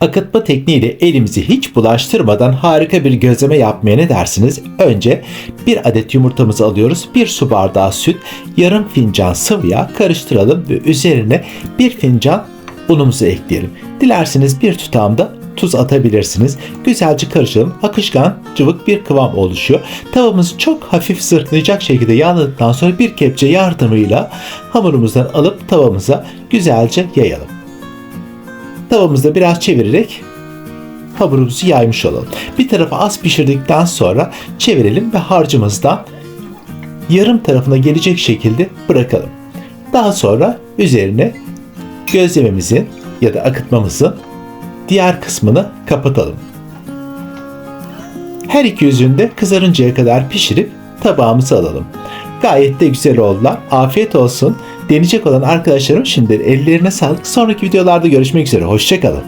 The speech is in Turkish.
Akıtma tekniğiyle elimizi hiç bulaştırmadan harika bir gözleme yapmaya ne dersiniz? Önce bir adet yumurtamızı alıyoruz, bir su bardağı süt, yarım fincan sıvı yağ karıştıralım ve üzerine bir fincan unumuzu ekleyelim. Dilerseniz bir tutamda tuz atabilirsiniz. Güzelce karıştıralım. Akışkan cıvık bir kıvam oluşuyor. Tavamızı çok hafif sırtlayacak şekilde yağladıktan sonra bir kepçe yardımıyla hamurumuzdan alıp tavamıza güzelce yayalım. Tavamızda biraz çevirerek hamurumuzu yaymış olalım. Bir tarafı az pişirdikten sonra çevirelim ve harcımızdan yarım tarafına gelecek şekilde bırakalım. Daha sonra üzerine gözlememizin ya da akıtmamızın diğer kısmını kapatalım. Her iki yüzünde kızarıncaya kadar pişirip tabağımıza alalım. Gayet de güzel oldular. Afiyet olsun. Deneyecek olan arkadaşlarım şimdi ellerine sağlık. Sonraki videolarda görüşmek üzere. Hoşçakalın.